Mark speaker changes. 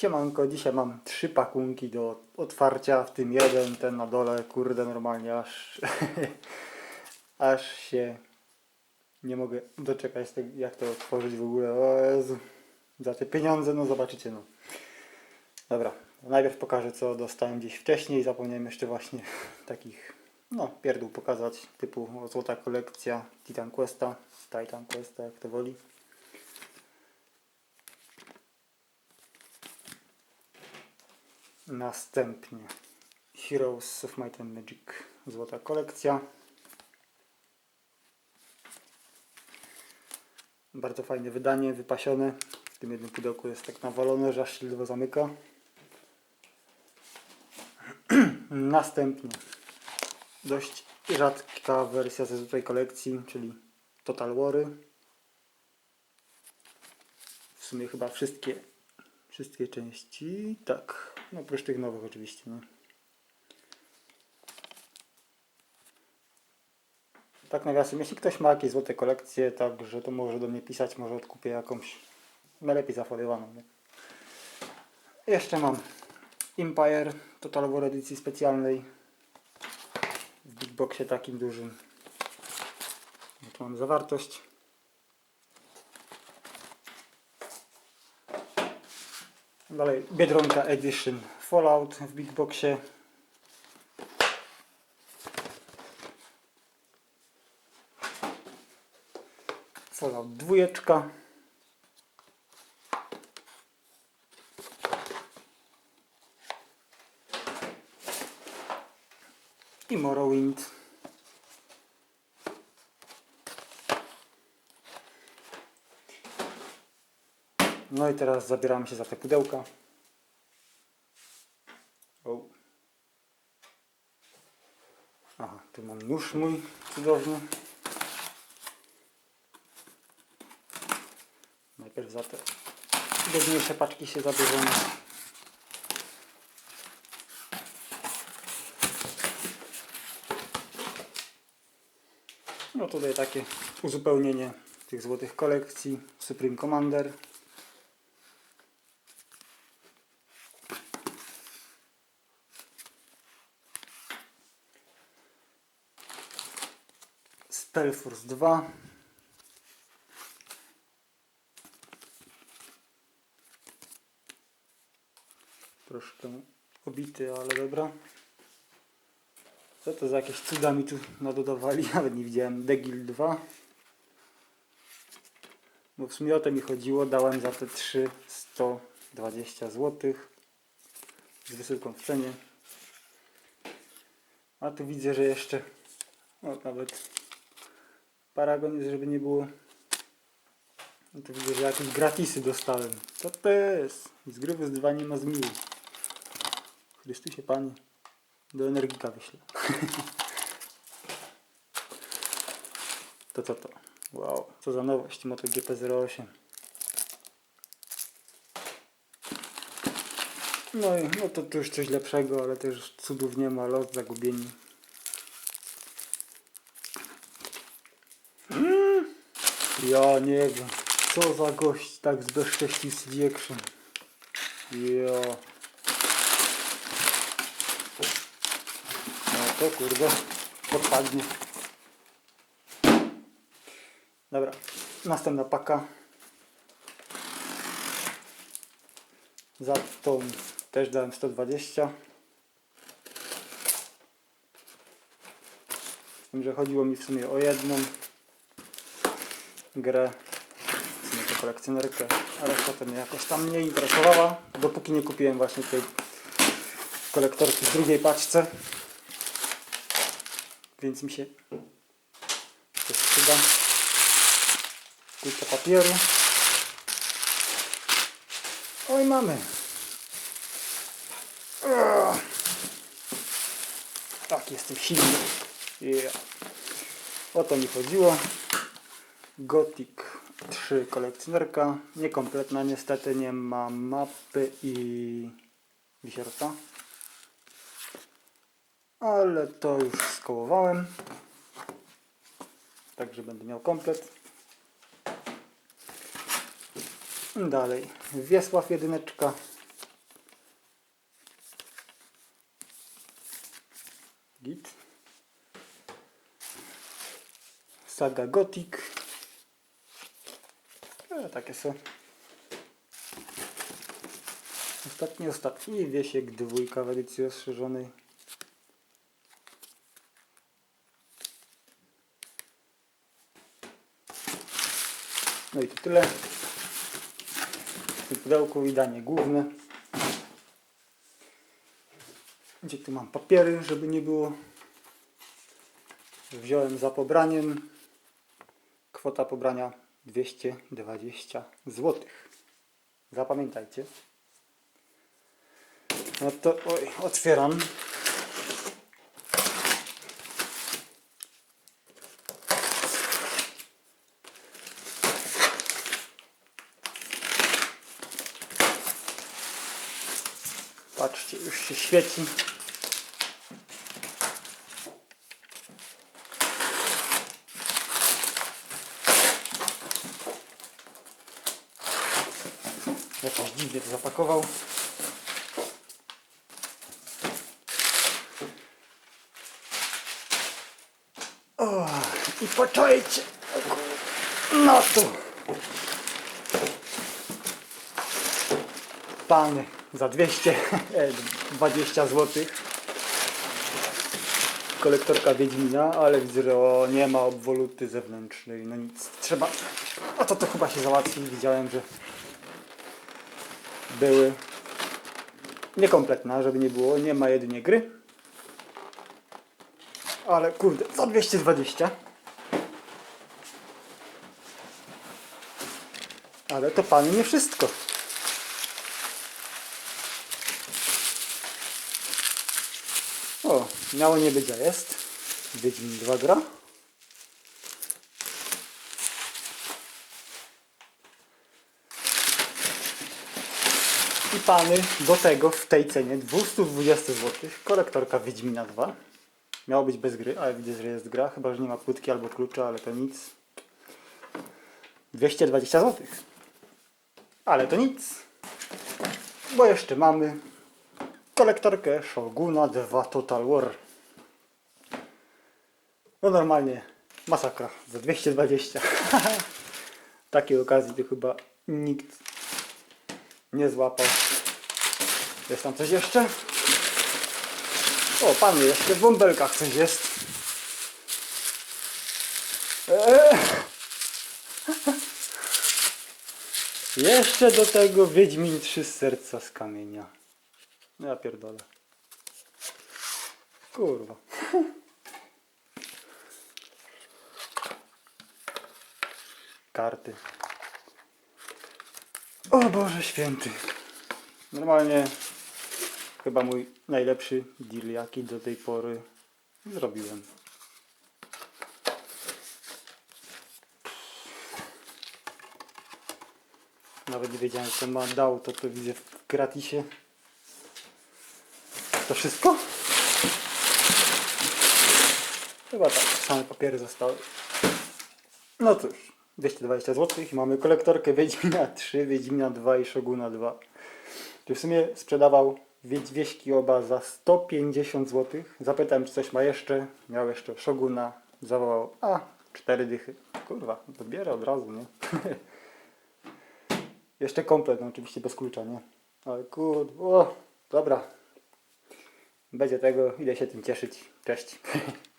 Speaker 1: Siemanko, dzisiaj mam trzy pakunki do otwarcia, w tym jeden, ten na dole, kurde, normalnie aż, aż się nie mogę doczekać jak to otworzyć w ogóle, o Jezu. Za te pieniądze, no zobaczycie, no. Dobra, najpierw pokażę co dostałem gdzieś wcześniej, zapomniałem jeszcze właśnie takich, no, pierdół pokazać, typu złota kolekcja Titan Questa, Titan Questa, jak to woli. Następnie Heroes of Might and Magic złota kolekcja. Bardzo fajne wydanie, wypasione. W tym jednym pudełku jest tak nawalone, że aż się ledwo zamyka. Następnie dość rzadka wersja ze złotej kolekcji, czyli Total Wary. W sumie chyba wszystkie Wszystkie części, tak. No oprócz tych nowych oczywiście, nie? Tak nawiasem, jeśli ktoś ma jakieś złote kolekcje, także to może do mnie pisać, może odkupię jakąś najlepiej zafoliowaną, nie? Jeszcze mam Empire Total War edycji specjalnej w Big Boxie takim dużym. Tu mam zawartość. Dalej Biedronka Edition Fallout w Big Boxie. Fallout dwójeczka. I Morrowind. No i teraz zabieramy się za te pudełka. O. Aha, tu mam nóż mój cudowny. Najpierw za te biedniejsze paczki się zabierzemy. No tutaj takie uzupełnienie tych złotych kolekcji Supreme Commander. Spellforce 2 Troszkę obity, ale dobra. Co to za jakieś cuda mi tu nadodawali? Nawet nie widziałem. Degil 2 Bo w sumie o to mi chodziło. Dałem za te 3 120 zł z wysyłką w cenie. A tu widzę, że jeszcze o, nawet paragon jest, żeby nie było. No to widzę, że jakieś gratisy dostałem. Co to jest? Z gry wyzwanie nie ma zmiłu. Chrystusie Panie. Do Energika wyślę. to co to? Wow, co za nowość MotoGP 08. No i no to, to już coś lepszego, ale też cudów nie ma. Los zagubieni. Ja nie wiem. Co za gość tak zbezcześcił CD Action. Ja. No to kurde. Podpadnie. Dobra. Następna paka. Za tą też dałem 120. Z tym, że chodziło mi w sumie o jedną grę, to kolekcjonerkę, a reszta to mnie jakoś tam nie interesowała, dopóki nie kupiłem właśnie tej kolektorki w drugiej paczce. Więc mi się to przyda. Kulka papieru. Oj, mamy. Tak, jestem silny. Yeah. O to mi chodziło. Gothic 3 kolekcjonerka, niekompletna niestety, nie ma mapy i wisiorka. Ale to już skołowałem, także będę miał komplet. Dalej, Wiesław jedyneczka. Git. Saga Gothic. E, takie są. Ostatni, ostatni wiesiek dwójka w edycji rozszerzonej. No i to tyle. W pudełku wydanie główne. Gdzie tu mam papiery, żeby nie było. Wziąłem za pobraniem. Kwota pobrania 220 zł. Zapamiętajcie. No to oj, otwieram. Patrzcie, już się świeci. To zapakował. O, i poczujcie. No tu. Pan za 220 zł. Kolektorka Wiedźmina, ale widzę, że nie ma obwoluty zewnętrznej. No nic, trzeba. A to to chyba się załatwi. Widziałem, że były niekompletna, żeby nie było. Nie ma jedynie gry. Ale kurde, za 220. Ale to panu nie wszystko. O, miało nie być, a jest. Wiedźmin 2 gra. I pany do tego w tej cenie 220 zł kolektorka Wiedźmina 2. Miało być bez gry, ale widzę, że jest gra, chyba że nie ma płytki albo klucza, ale to nic. 220 zł. Ale to nic. Bo jeszcze mamy kolektorkę Shoguna 2 Total War. No normalnie masakra za 220. Takiej okazji to chyba nikt nie złapał. Jest tam coś jeszcze? O, panie, jeszcze w bąbelkach coś jest. Eee. Jeszcze do tego Wiedźmin trzy serca z kamienia. No ja pierdolę. Kurwa. Karty. O Boże święty. Normalnie chyba mój najlepszy deal jaki do tej pory zrobiłem. Nawet nie wiedziałem co ma dał, to to widzę w gratisie. To wszystko? Chyba tak, same papiery zostały. No cóż, 220 zł i mamy kolektorkę Wiedźmina 3, Wiedźmina 2 i Shoguna 2. Czy w sumie sprzedawał Wiedźwieśki oba za 150 zł. Zapytałem, czy coś ma jeszcze. Miał jeszcze Shoguna. Zawołał, a, cztery dychy. Kurwa, odbierę od razu, nie? jeszcze komplet, no oczywiście bez klucza, nie? Ale kurde, o, dobra. Będzie tego, idę się tym cieszyć. Cześć.